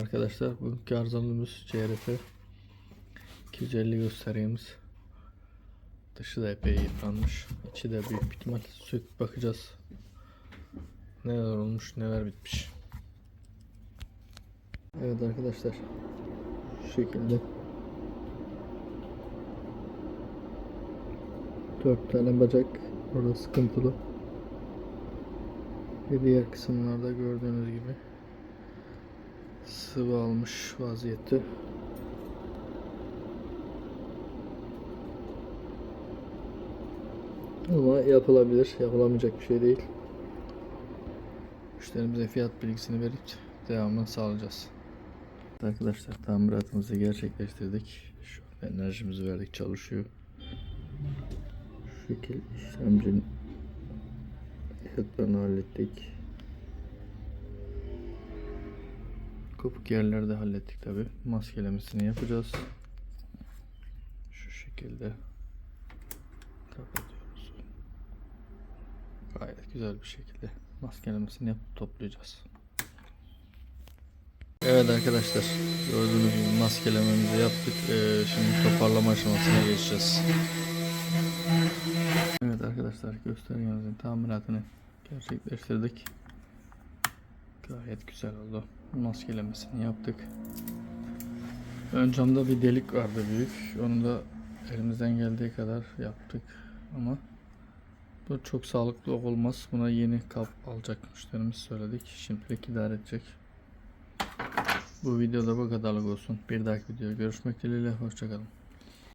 Arkadaşlar bugünkü arızalımız CRF 250 göstereyimiz. Dışı da epey yıpranmış. İçi de büyük ihtimal söküp bakacağız. Neler olmuş neler bitmiş. Evet arkadaşlar. Şu şekilde. Dört tane bacak orada sıkıntılı. Ve diğer kısımlarda gördüğünüz gibi sıvı almış vaziyette. Ama yapılabilir, yapılamayacak bir şey değil. Müşterimize fiyat bilgisini verip devamını sağlayacağız. Arkadaşlar tamiratımızı gerçekleştirdik. Şu enerjimizi verdik çalışıyor. Şu şekil işlemcinin fiyatlarını hallettik. Kopuk yerlerde hallettik tabi. Maskelemesini yapacağız. Şu şekilde kapatıyoruz. Gayet güzel bir şekilde maskelemesini yapıp toplayacağız. Evet arkadaşlar gördüğünüz gibi maskelememizi yaptık. Ee, şimdi toparlama aşamasına geçeceğiz. Evet arkadaşlar göstergemizin tamiratını gerçekleştirdik. Gayet güzel oldu. Maskelemesini yaptık. Ön camda bir delik vardı büyük. Onu da elimizden geldiği kadar yaptık. Ama bu çok sağlıklı olmaz. Buna yeni kap alacak müşterimiz söyledik. Şimdilik idare edecek. Bu videoda bu kadarlık olsun. Bir dahaki videoda görüşmek dileğiyle. Hoşçakalın.